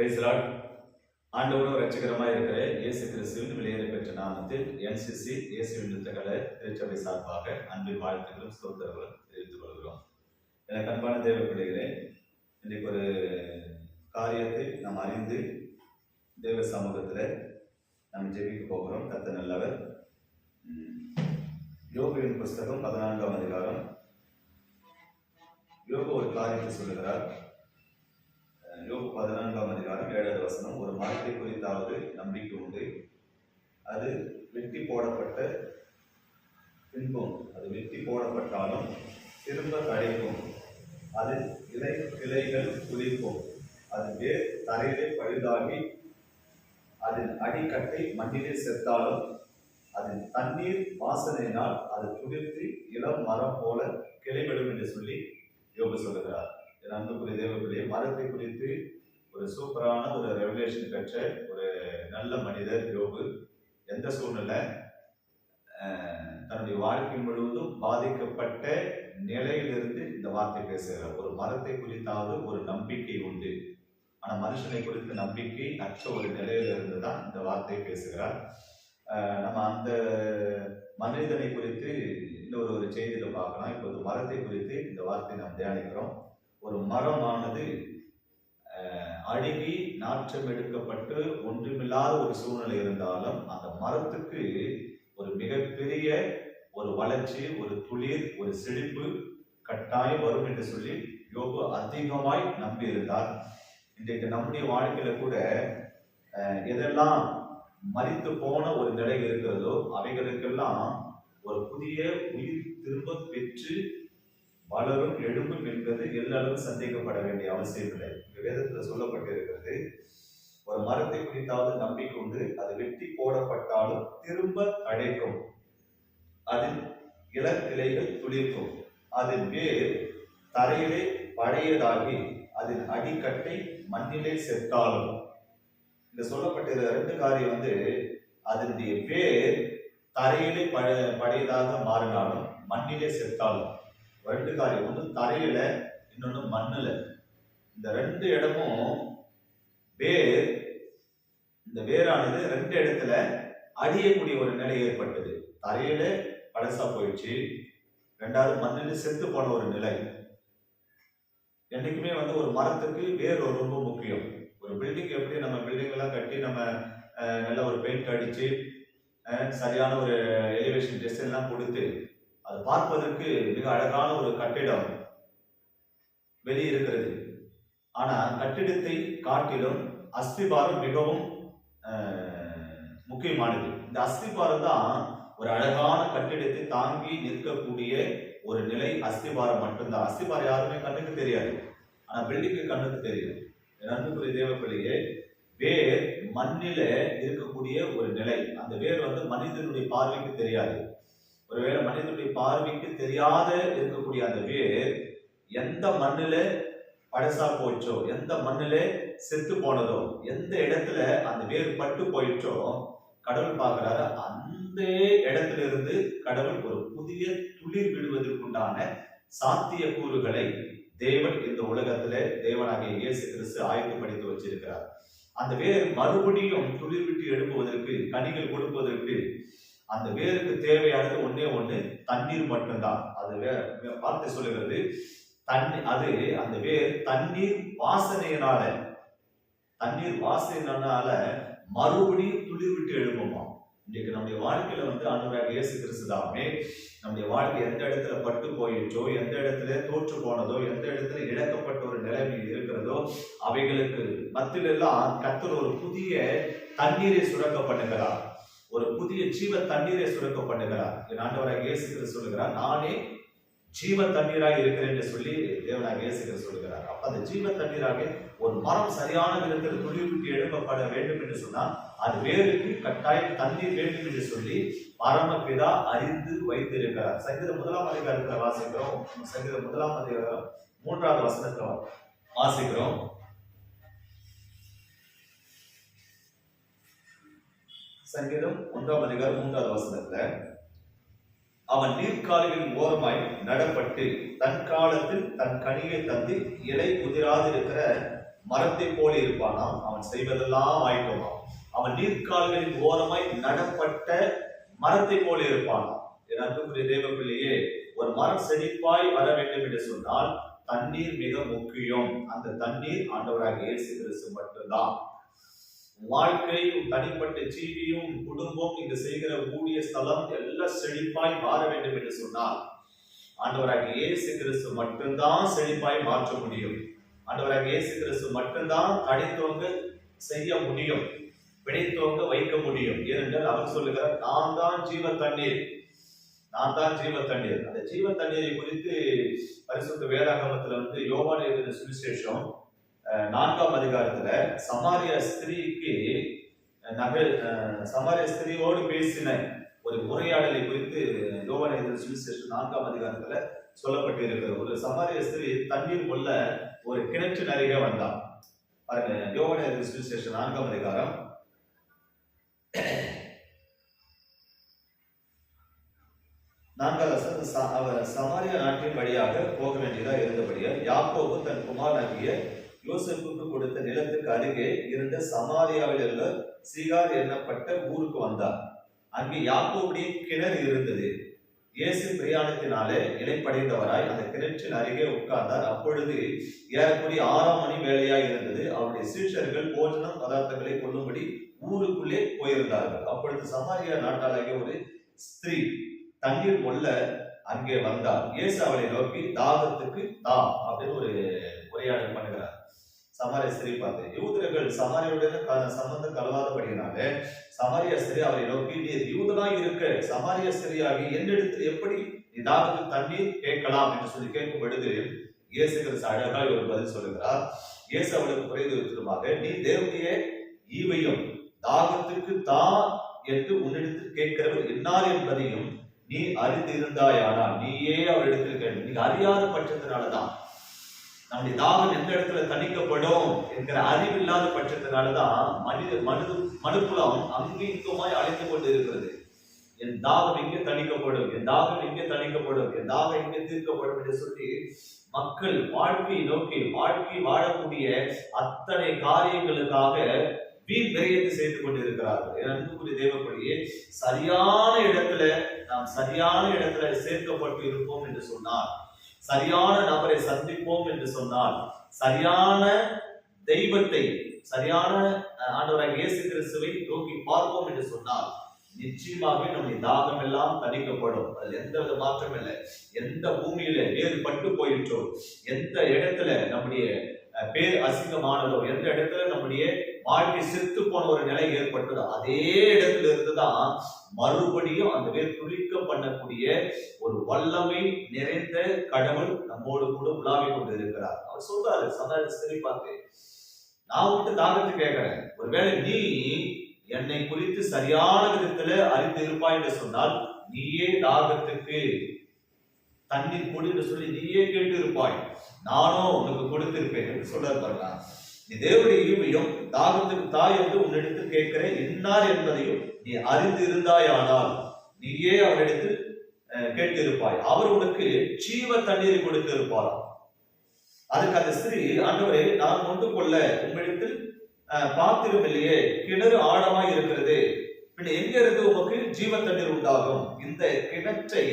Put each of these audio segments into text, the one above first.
பிரைஸ்லாட். ஆண்டவரும் ரட்சகரமாக இருக்கிற இயேசு கிறிஸ்துவின் வெளியேற பெற்ற நாமத்தில் என்சிசி இயேசுவின் யுத்தகலை திருச்சபை சார்பாக அன்பின் வாழ்த்துக்களும் ஸ்தோத்திரங்களும் தெரிவித்துக் கொள்கிறோம். எனக்கு அன்பான தேவை பிள்ளைகளே இன்றைக்கு ஒரு காரியத்தை நாம் அறிந்து தேவ சமூகத்தில் நாம் ஜெபிக்க போகிறோம். கத்த நல்லவர். யோகுவின் புஸ்தகம் பதினான்காம் அதிகாரம். யோகு ஒரு காரியத்தை சொல்லுகிறார். அஹ் பதினான்காம் வசனம் ஒரு மரத்தை குறித்தாவது நம்பிக்கை உண்டு. அது வெட்டி போடப்பட்ட பின்பும் அது வெட்டி போடப்பட்டாலும் திரும்ப தழைக்கும் அது இலை கிளைகள் குளிர்க்கும் அது வேர் தரையிலே பழுதாகி அதன் அடிக்கட்டை மண்ணிலே செத்தாலும் அதன் தண்ணீர் வாசனையினால் அது துளிர்த்து இளம் மரம் போல கிளைவிடும் என்று சொல்லி யோக சொல்லுகிறார். என் அன்புக்குரிய தேவக்குரிய மரத்தை குறித்து ஒரு சூப்பரான ஒரு ரெவலேஷன் பெற்ற ஒரு நல்ல மனிதர் யோபு. எந்த சூழ்நிலை? தன்னுடைய வாழ்க்கை முழுவதும் பாதிக்கப்பட்ட நிலையிலிருந்து இந்த வார்த்தை பேசுகிறார். ஒரு மரத்தை குறித்தாவது ஒரு நம்பிக்கை உண்டு. ஆனால் மனுஷனை குறித்த நம்பிக்கை அற்ற ஒரு நிலையிலிருந்து தான் இந்த வார்த்தை பேசுகிறார். நம்ம அந்த மனிதனை குறித்து இன்னொரு ஒரு செய்தியில் பார்க்கலாம். இப்போது மரத்தை குறித்து இந்த வார்த்தை நாம் தியானிக்கிறோம். ஒரு மரமானது அழுகி நாற்றம் எடுக்கப்பட்டு ஒன்றுமில்லாத ஒரு சூழ்நிலை இருந்தாலும் அந்த மரத்துக்கு ஒரு மிகப்பெரிய ஒரு வளர்ச்சி ஒரு துளிர் ஒரு செழிப்பு கட்டாயம் வரும் என்று சொல்லி யோபு அதிகமாய் நம்பி இருந்தார் இன்றைக்கு நம்முடைய வாழ்க்கையில கூட எதெல்லாம் மறித்து போன ஒரு நிலை இருக்கிறதோ அவைகளுக்கெல்லாம் ஒரு புதிய உயிர் திரும்ப பெற்று வளரும் எழும்பும் என்பது எல்லளவும் சந்தேகப்பட வேண்டிய அவசியம் இல்லை வேதத்துல சொல்லப்பட்டிருக்கிறது ஒரு மரத்தை குறித்தாவது நம்பிக்கொண்டு அது வெட்டி போடப்பட்டாலும் திரும்ப அழைக்கும் அதில் இளக்கிளைகள் துளிர்க்கும். அதன் வேர் தரையிலே பழையதாகி அதன் அடிக்கட்டை மண்ணிலே செத்தாலும். இந்த சொல்லப்பட்ட ரெண்டு காரியம் வந்து அதனுடைய வேர் தரையிலே பழ பழையதாக மாறினாலும் மண்ணிலே செத்தாலும். ரெண்டு காரியம். ஒன்று தரையில இன்னொன்று மண்ணில். இந்த ரெண்டு இடமும் வேர் இந்த வேரானது ரெண்டு இடத்துல அழியக்கூடிய ஒரு நிலை ஏற்பட்டது. தரையில பழசா போயிடுச்சு. ரெண்டாவது மண்ணில் செத்து போன ஒரு நிலை. என்றைக்குமே வந்து ஒரு மரத்துக்கு வேர் ஒரு ரொம்ப முக்கியம். ஒரு பில்டிங் எப்படி நம்ம பில்டிங் எல்லாம் கட்டி நம்ம நல்ல ஒரு பெயிண்ட் அடிச்சு சரியான ஒரு எலிவேஷன் டெஸ்ட் எல்லாம் கொடுத்து அது பார்ப்பதற்கு மிக அழகான ஒரு கட்டிடம் வெளியே இருக்கிறது. ஆனால் கட்டிடத்தை காட்டிலும் அஸ்திபாரம் மிகவும் முக்கியமானது. இந்த அஸ்திபாரம் தான் ஒரு அழகான கட்டிடத்தை தாங்கி நிற்கக்கூடிய ஒரு நிலை அஸ்திபாரம் மட்டும்தான். அஸ்திபாரம் யாருமே கண்ணுக்கு தெரியாது. ஆனா பில்டிங்கு கண்ணுக்கு தெரியும். என் அன்புக்குரிய தேவப்பிள்ளையே வேர் மண்ணில இருக்கக்கூடிய ஒரு நிலை. அந்த வேர் வந்து மனிதனுடைய பார்வைக்கு தெரியாது. ஒருவேளை மனிதனுடைய பார்வைக்கு தெரியாத இருக்கக்கூடிய அந்த வேர் எந்த மண்ணில பழசா போச்சோ எந்த மண்ணுல செத்து போனதோ? எந்த இடத்துல அந்த வேர் பட்டு போயிடுச்சோ கடவுள் பார்க்கிறாரு அந்த இடத்துல இருந்து கடவுள் ஒரு புதிய துளிர் விடுவதற்குண்டான சாத்திய கூறுகளை தேவன் இந்த உலகத்துல தேவனாகிய இயேசு கிறிஸ்து ஆயத்தப்படுத்தி வச்சிருக்கிறார். அந்த வேர் மறுபடியும் துளிர் விட்டு எழுப்புவதற்கு கனிகள் கொடுப்பதற்கு அந்த வேருக்கு தேவையானது ஒன்னே ஒண்ணு தண்ணீர் மட்டும்தான். அது வே- பார்த்து வார்த்தை சொல்லுகிறது. தண்ணி அது அந்த வேர் தண்ணீர் வாசனையினால தண்ணீர் வாசனையினால மறுபடியும் துளிர் விட்டு எழுப்புமா இன்றைக்கு நம்முடைய வாழ்க்கையில வந்து அனுராக இயேசு கிறிஸ்துதாமே நம்முடைய வாழ்க்கை எந்த இடத்துல பட்டு போயிடுச்சோ எந்த இடத்துல தோற்று போனதோ எந்த இடத்துல இழக்கப்பட்ட ஒரு நிலைமை இருக்கிறதோ அவைகளுக்கு மத்தியிலெல்லாம் கர்த்தர் ஒரு புதிய தண்ணீரை சுரக்க பண்ணுகிறார் ஒரு புதிய ஜீவ தண்ணீரை சுரக்க பண்ணுகிறார் ஆண்டவராக இயேசு கிறிஸ்து சொல்லுகிறார் நானே ஜீவ தண்ணீராக இருக்கிறேன் என்று சொல்லி தேவனாக இயேசு சொல்கிறார் அப்ப அந்த ஜீவ தண்ணீராக ஒரு மரம் சரியான விதத்தில் துளிர்விட்டு எழுப்பப்பட வேண்டும் என்று சொன்னால் அது வேருக்கு கட்டாயம் தண்ணீர் வேண்டும் என்று சொல்லி பரமபிதா அறிந்து வைத்திருக்கிறார். சங்கீத முதலாம் அதிகாரத்தில் வாசிக்கிறோம். சங்கீத முதலாம் அதிகாரம் மூன்றாவது வசனத்தில் வாசிக்கிறோம். சங்கீதம் ஒன்றாம் அதிகாரம் மூன்றாவது வசனத்துல அவன் நீர்க்கால்களின் ஓரமாய் நடப்பட்டு தன் காலத்தில் தன் கனியை தந்து இலை குதிராதிருக்கிற மரத்தை போல இருப்பானாம். அவன் செய்வதெல்லாம் ஆயிட்டோமாம். அவன் நீர்க்கால்களின் ஓரமாய் நடப்பட்ட மரத்தை போல இருப்பானாம். என் அன்புக்குரிய தேவப்பிள்ளையே ஒரு மரம் செழிப்பாய் வர வேண்டும் என்று சொன்னால் தண்ணீர் மிக முக்கியம். அந்த தண்ணீர் ஆண்டவராக இயேசு கிறிஸ்து மட்டும்தான். வாழ்க்கையும் தனிப்பட்ட ஜீவியும் குடும்பம் இங்கு செய்கிற கூடிய ஸ்தலம் எல்லாம் செழிப்பாய் மாற வேண்டும் என்று சொன்னால் ஆண்டவராக இயேசு கிறிஸ்து மட்டும்தான் செழிப்பாய் மாற்ற முடியும். ஆண்டவராக இயேசு கிறிஸ்து மட்டும்தான் தனித்துவங்க செய்ய முடியும். பிணைத்துவங்க வைக்க முடியும். ஏனென்றால் அவர் சொல்லுகிறார் நான் தான் ஜீவ தண்ணீர் நான் தான் ஜீவ தண்ணீர் அந்த ஜீவ தண்ணீரை குறித்து பரிசுத்த வேதாகமத்துல வந்து யோகா சுவிசேஷம் நான்காம் அதிகாரத்துல சமாரிய ஸ்திரீக்கு அஹ், சமாரிய ஸ்திரீயோடு பேசின ஒரு உரையாடலை குறித்து யோவான் சுவிசேஷம் நான்காம் அதிகாரத்துல சொல்லப்பட்டு இருக்கிறது ஒரு சமாரிய ஸ்திரீ தண்ணீர் கொள்ள ஒரு கிணற்று நிறைய வந்தான். பாருங்க யோவான் சுவிசேஷம் நான்காம் அதிகாரம். நான்காவது ச- அவர் சமாரிய நாட்டின் வழியாக போக வேண்டியதா இருந்தபடியால் யாக்கோபு தன் குமாரனாகிய யோசேப்புக்கு கொடுத்த நிலத்துக்கு அருகே இருந்த சமாரியாவில் உள்ள சீகார் எண்ணப்பட்ட ஊருக்கு வந்தார். அங்கே யாக்கோபுடைய கிணறு இருந்தது. இயேசு பிரயாணத்தினாலே இலைப்படைந்தவராய் அந்த கிணற்றின் அருகே உட்கார்ந்தார். அப்பொழுது ஏறக்குறைய ஆறாம் மணி வேலையாய் இருந்தது. அவருடைய சீஷர்கள் போஜனம் பதார்த்தங்களை கொள்ளும்படி ஊருக்குள்ளே போயிருந்தார்கள். அப்பொழுது சமாரியா நாட்டாளாகிய ஒரு ஸ்திரீ தண்ணீர் கொள்ள அங்கே வந்தார். இயேசு அவளை நோக்கி தாகத்துக்கு தா அப்படின்னு ஒரு உரையாடல் பண்ண சமாரிய ஸ்திரீ பார்த்து யூதர்கள் சமாரியுடன் க- சம்பந்தம் சமாரிய ஸ்திரீ அவரை நோக்கி நீ யூதனாய் இருக்க. சமாரிய ஸ்திரீயாகி என்னிடத்தில் எப்படி நீ தண்ணீர் கேட்கலாம்? என்று சொல்லி கேட்கும் பொழுது இயேசு கிறிஸ்து அழகாய் ஒரு பதில் சொல்லுகிறார். இயேசு அவளுக்கு குறைந்து விதமாக நீ தேவனுடைய ஈவையும் தாகத்துக்கு தா என்று உன்னிடத்தில் கேட்கிறவர் என்னார் என்பதையும் நீ அறிந்திருந்தாயானால் நீயே அவரிடத்தில் கேள்வி நீ அறியாத பட்சத்தினாலதான் நம்முடைய தாகம் எந்த இடத்துல தணிக்கப்படும் என்கிற அறிவில்லாத பட்சத்தினாலதான் மனித மனு மனுக்குலம் அங்கு இங்குமாய் அழைத்து கொண்டு இருக்கிறது என் தாகம் எங்கே தணிக்கப்படும்? என் தாகம் எங்கே தணிக்கப்படும்? என் தாகம் எங்கே தீர்க்கப்படும் என்று சொல்லி மக்கள் வாழ்க்கையை நோக்கி வாழ்க்கை வாழக்கூடிய அத்தனை காரியங்களுக்காக வீண் விரயத்தை செய்து கொண்டிருக்கிறார்கள். அன்புக்குரிய தேவப்படியே சரியான இடத்துல நாம் சரியான இடத்துல சேர்க்கப்பட்டு இருப்போம் என்று சொன்னால் சரியான நபரை சந்திப்போம் என்று சொன்னால் சரியான தெய்வத்தை சரியான ஆண்டவராக இயேசு கிறிஸ்துவை நோக்கி பார்ப்போம் என்று சொன்னால் நிச்சயமாகவே நம்முடைய தாகம் எல்லாம் தணிக்கப்படும். அதில் எந்த வித மாற்றம் இல்லை. எந்த பூமியில வேறு பட்டு போயிற்றோ எந்த இடத்துல நம்முடைய பேர் அசிங்கமானதோ எந்த இடத்துல நம்முடைய வாழ்க்கை செத்து போன ஒரு நிலை ஏற்பட்டது. அதே இடத்துல இருந்துதான் மறுபடியும் அந்த பேர் துளிக்க பண்ணக்கூடிய ஒரு வல்லமை நிறைந்த கடவுள் நம்மோடு கூட உலாவிக் கொண்டு இருக்கிறார் அவர் சொல்றாரு சதா சரி பார்த்து நான் மட்டும் தாகத்தை கேட்கிறேன். ஒருவேளை நீ என்னை குறித்து சரியான விதத்துல அறிந்து இருப்பாய் என்று சொன்னால் நீயே தாகத்துக்கு தண்ணீர் கொடு என்று சொல்லி நீயே கேட்டு இருப்பாய். நானும் உனக்கு கொடுத்திருப்பேன் என்று சொல்ல பாருங்க. நீ தேவனுடைய ஈவையும் தாகத்துக்கு தாய் என்று உன்னிடத்தில் கேட்கிற என்னார் என்பதையும் நீ அறிந்து இருந்தாயானால் நீயே அவரிடத்தில் கேட்டிருப்பாய். அவர் உனக்கு ஜீவ தண்ணீரை கொடுத்து அதுக்கு அந்த ஸ்திரீ அன்றுவரை நான் கொண்டு கொள்ள உங்களிடத்தில் அஹ், பாத்திரம் இல்லையே கிணறு ஆழமாய் இருக்கிறது. பின்ன எங்க இருந்து உமக்கு ஜீவ தண்ணீர் உண்டாகும்? இந்த கிணற்றை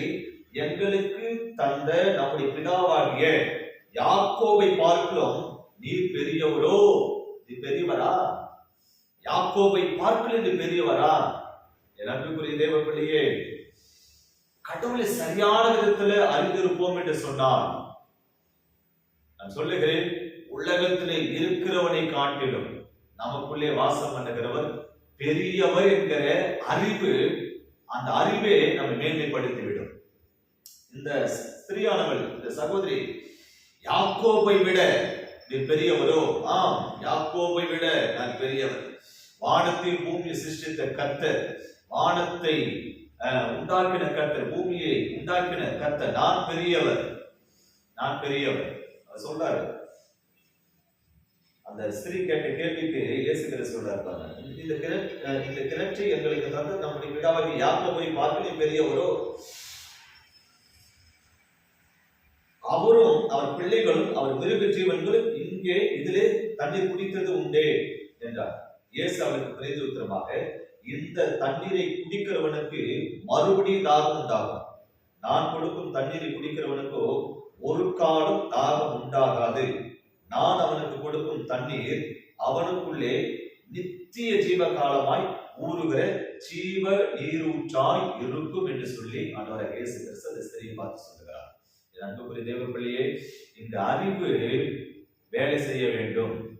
எங்களுக்கு தந்த நம்முடைய பிதாவாகிய யாக்கோவை பார்க்கிறோம். நீர் பெரியவரோ நீ பெரியவரா யாக்கோவை பார்க்கல நீ பெரியவரா என் அன்புக்குரிய தேவ பிள்ளையே கடவுளை சரியான விதத்துல அறிந்திருப்போம் என்று சொன்னார் நான் சொல்லுகிறேன் உலகத்திலே இருக்கிறவனை காட்டிலும் நமக்குள்ளே வாசம் பண்ணுகிறவர் பெரியவர் என்கிற அறிவு அந்த அறிவே நம்மை மேன்மைப்படுத்திவிடும். இந்த ஸ்திரியானவள் இந்த சகோதரி யாக்கோப்பை விட நீ பெரியவரோ ஆம் யாக்கோபை விட நான் பெரியவர் வானத்தையும் பூமியை சிருஷ்டித்த கர்த்தர் வானத்தை உண்டாக்கின கர்த்தர் பூமியை உண்டாக்கின கர்த்தர். நான் பெரியவர் நான் பெரியவர் சொல்றாரு. அந்த ஸ்திரீ கேட்ட கேள்விக்கு இயேசுகிற சொல்றாரு இந்த இந்த இந்த கிணற்றை எங்களுக்கு தந்து நம்முடைய விடாவை யாக்கோ போய் பார்க்க பெரியவரோ? அவரும் அவர் பிள்ளைகளும் அவர் மிருக ஜீவன்களும் இங்கே இதிலே தண்ணீர் குடித்தது உண்டே என்றார். இயேசு அவருக்கு பிரதியுத்தரமாக இந்த தண்ணீரை குடிக்கிறவனுக்கு மறுபடியும் தாகம் உண்டாகும். நான் கொடுக்கும் தண்ணீரை குடிக்கிறவனுக்கோ ஒரு காலம் தாகம் உண்டாகாது. நான் அவனுக்கு கொடுக்கும் தண்ணீர் அவனுக்குள்ளே நித்திய ஜீவ காலமாய் ஊறுகிற ஜீவ நீரூற்றாய் இருக்கும் என்று சொல்லி ஆண்டவரை இயேசு கிறிஸ்து பார்த்து சொல்லுகிறார். அன்புக்குரிய தேவர்களையே இந்த அறிவு வேலை செய்ய வேண்டும்.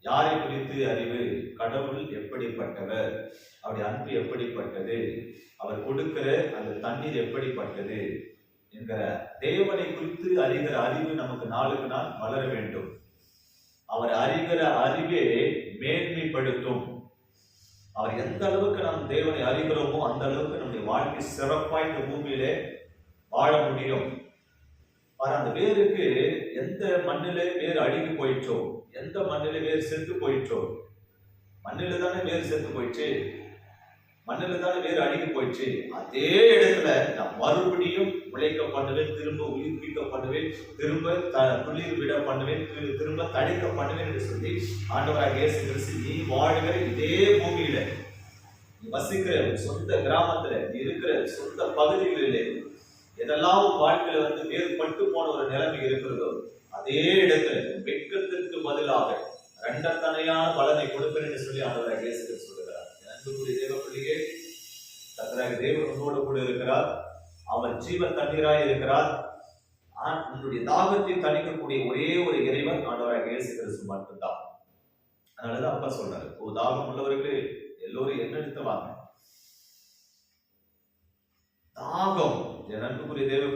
யாரை குறித்து அறிவு? கடவுள் எப்படிப்பட்டவர்? அவருடைய அன்பு எப்படிப்பட்டது? அவர் கொடுக்கிற அந்த தண்ணீர் எப்படிப்பட்டது? என்கிற தேவனை குறித்து அறிகிற அறிவு நமக்கு நாளுக்கு நாள் வளர வேண்டும். அவர் அறிகிற அறிவே மேன்மைப்படுத்தும். அவர் எந்த அளவுக்கு நாம் தேவனை அறிகிறோமோ அந்த அளவுக்கு நம்முடைய வாழ்க்கை சிறப்பாக இந்த பூமியிலே வாழ முடியும். பாரு, அந்த வேருக்கு எந்த மண்ணில வேர் அழுகி போயிற்றோ? எந்த மண்ணிலே வேர் செத்து போயிற்றோ? மண்ணில தானே வேர் செத்து போயிடுச்சு மண்ணில தானே வேர் அழுகி போயிடுச்சு அதே இடத்துல நான் மறுபடியும் உழைக்க பண்ணுவேன் திரும்ப உயிர்ப்பிக்க பண்ணுவேன் திரும்ப த துளிர் விட பண்ணுவேன் திரும்ப தடிக்க பண்ணுவேன் என்று சொல்லி ஆண்டவராக இயேசு கிறிஸ்து நீ வாழ்கிற இதே பூமியில வசிக்கிற சொந்த கிராமத்துல இருக்கிற சொந்த பகுதிகளிலே எதெல்லாம் வாழ்க்கையில வந்து வேறுபட்டு போன ஒரு நிலைமை இருக்கிறதோ அதே இடத்துல வெட்கத்திற்கு பதிலாக ரெண்டத்தனையான பலனை கொடுப்பேன் என்று சொல்லி ஆண்டவராக இயேசு சொல்லுகிறார். அன்புக்குரிய தேவ பிள்ளையே கர்த்தராக தேவன் உன்னோடு கூட இருக்கிறார். அவர் ஜீவ தண்ணீராய் இருக்கிறார். உன்னுடைய தாகத்தை தணிக்கக்கூடிய ஒரே ஒரு இறைவன் ஆண்டவராக இயேசு கிறிஸ்து மட்டும்தான். அதனாலதான் அப்பா சொல்றாரு ஓ தாகம் உள்ளவர்களே எல்லோரும் என்னெடுத்து வாங்க தாகம். என் அன்புக்குரிய தேவ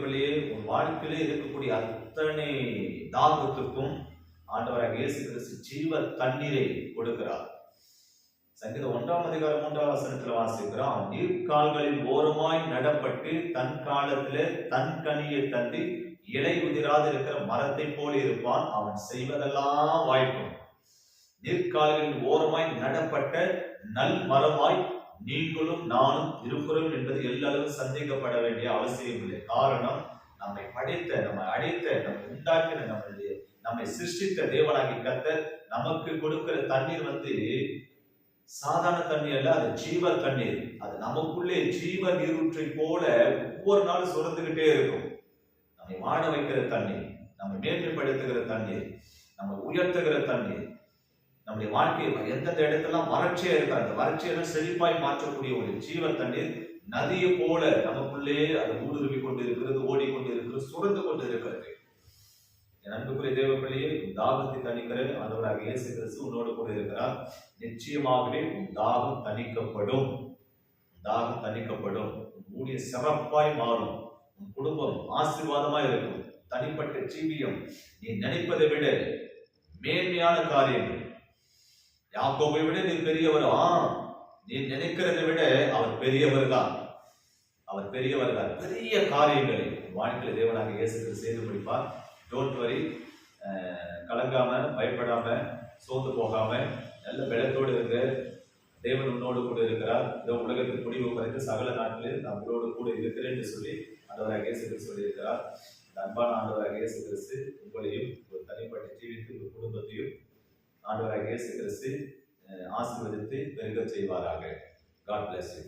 உன் வாழ்க்கையிலே இருக்கக்கூடிய அத்தனை தாகத்துக்கும் ஆண்டவராக இயேசு கிறிஸ்து ஜீவ தண்ணீரை கொடுக்கிறார். சங்கீதம் ஒன்றாம் அதிகாரம் மூன்றாம் வசனத்தில் வாசிக்கிறோம். நீர்கால்களின் ஓரமாய் நடப்பட்டு தன் காலத்திலே தன் கனியை தந்து இலை உதிராது இருக்கிற மரத்தை போல இருப்பான். அவன் செய்வதெல்லாம் வாய்க்கும். நீர்க்கால்களின் ஓரமாய் நடப்பட்ட நல் மரமாய் நீங்களும் நானும் இருக்கிறோம் என்பது எல்லளவும் சந்தேகப்பட வேண்டிய அவசியம் இல்லை. காரணம் நம்மை படைத்த நம்மை அடைத்த நம்மை உண்டாக்கின நம்மளுடைய நம்மை சிருஷ்டித்த தேவனாகி கத்த நமக்கு கொடுக்கிற தண்ணீர் வந்து சாதாரண தண்ணீர் அல்ல அது ஜீவ தண்ணீர். அது நமக்குள்ளே ஜீவ நீரூற்றை போல ஒவ்வொரு நாளும் சுரந்துகிட்டே இருக்கும். நம்மை வாழ வைக்கிற தண்ணீர் நம்மை மேன்மைப்படுத்துகிற தண்ணீர் நம்மை உயர்த்துகிற தண்ணீர் நம்முடைய வாழ்க்கையை எந்தெந்த இடத்தெல்லாம் வறட்சியா இருக்கா அந்த வறட்சியெல்லாம் செழிப்பாய் மாற்றக்கூடிய ஒரு ஜீவ தண்ணீர் நதியை போல நமக்குள்ளே அது ஊடுருவி கொண்டு இருக்கிறது ஓடிக்கொண்டு இருக்கிறது சுரந்து கொண்டு இருக்கிறது என் அன்புக்குரிய தேவ பிள்ளையே தாகத்தை தணிக்கிற அதோட இயேசு கிறிஸ்து உன்னோடு கூட இருக்கிறார். நிச்சயமாகவே உன் தாகம் தணிக்கப்படும். தாகம் தணிக்கப்படும். ஊழிய சிறப்பாய் மாறும். உன் குடும்பம் ஆசீர்வாதமாய் இருக்கும். தனிப்பட்ட ஜீவியம் நீ நினைப்பதை விட மேன்மையான காரியங்கள். யாக்கோபை விட நீ பெரியவர் ஆ நீ நினைக்கிறதை விட அவர் பெரியவர் தான் அவர் பெரியவர் தான் பெரிய காரியங்களை உன் வாழ்க்கையில தேவனாக இயேசு செய்து முடிப்பார். டோன்ட் வரி கலங்காம பயப்படாம சோர்ந்து போகாம நல்ல பலத்தோடு இருங்க. தேவன் உன்னோடு கூட இருக்கிறார். இந்த உலகத்தின் முடிவு குறைந்து சகல நாட்களில் நான் உங்களோடு கூட இருக்கிறேன் என்று சொல்லி ஆண்டவராக இயேசு கிறிஸ்து சொல்லியிருக்கிறார் அன்பான ஆண்டவராக இயேசு கிறிஸ்து உங்களையும் ஒரு தனிப்பட்ட ஜீவித்து ஒரு குடும்பத்தையும் ஆண்டவராக இயேசு கிறிஸ்து ஆசீர்வதித்து பெருக செய்வாராக. God bless you